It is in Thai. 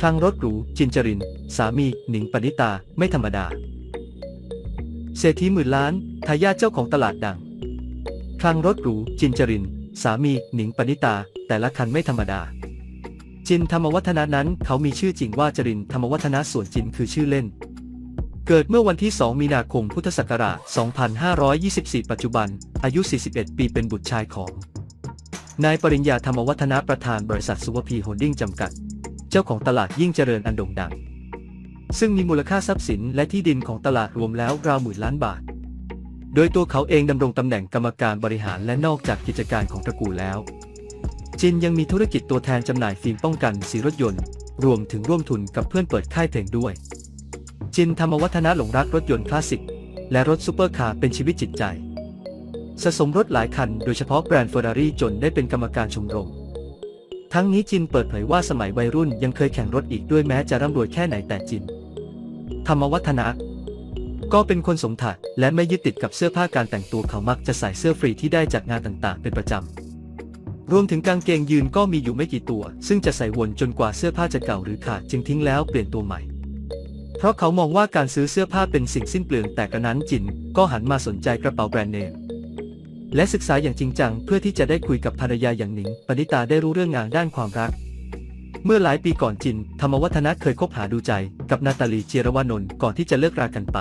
คลังรถหรู จินจริน สามี หนิงปณิตา ไม่ธรรมดา เศรษฐีหมื่นล้าน ทายาทเจ้าของตลาดดัง คลังรถหรู จินจริน สามี หนิงปณิตา แต่ละคันไม่ธรรมดา จินธรรมวัฒนะนั้นเขามีชื่อจริงว่าจรินธรรมวัฒนะส่วนจินคือชื่อเล่น เกิดเมื่อวันที่ 2 มีนาคม พุทธศักราช 2524 ปัจจุบัน อายุ 41 ปี เป็นบุตรชายของ นายปริญญาธรรมวัฒนะประธานบริษัทสุวพีโฮลดิ้งจำกัด จ้าของตลาดยิ่งเจริญอันโด่งดัง ซึ่งมีมูลค่าทรัพย์สินและที่ดินของตลาดรวมแล้วราวหมื่นล้านบาท โดยตัวเขาเองดำรงตำแหน่งกรรมการบริหารและนอกจากกิจการของตระกูลแล้ว จินยังมีธุรกิจตัวแทนจำหน่ายฟิล์มป้องกันสีรถยนต์ รวมถึงร่วมทุนกับเพื่อนเปิดค่ายเพลงด้วย จินธรรมวัฒนะหลงรักรถยนต์คลาสสิกและรถซูเปอร์คาร์เป็นชีวิตจิตใจสะสมรถหลายคันโดยเฉพาะแบรนด์เฟอร์รารี่จนได้เป็นกรรมการชมรม ทั้งนี้จินเปิดเผยว่าสมัยวัยรุ่นยังเคยแข่งรถอีกด้วยแม้จะร่ำรวยแค่ไหนแต่จิน ธรรมวัฒนะ ก็เป็นคนสมถัดและไม่ยึดติดกับเสื้อผ้าการแต่งตัวเขามักจะใส่เสื้อฟรีที่ได้จากงานต่างๆ เป็นประจำ รวมถึงกางเกงยืนก็มีอยู่ไม่กี่ตัว ซึ่งจะใส่วนจนกว่าเสื้อผ้าจะเก่าหรือขาดจึงทิ้งแล้วเปลี่ยนตัวใหม่ เพราะเขามองว่าการซื้อเสื้อผ้าเป็นสิ่งสิ้นเปลืองแต่กระนั้นจิน ก็หันมาสนใจกระเป๋าแบรนด์เนม และศึกษาอย่างจริงจังเพื่อที่จะได้คุยกับภรรยาอย่างหนิง ปณิตาได้รู้เรื่องงานด้านความรัก เมื่อหลายปีก่อนจิน ธรรมวัฒนะเคยคบหาดูใจกับนาตาลีเจยรวานนท์ก่อนที่จะเลิกรากันไป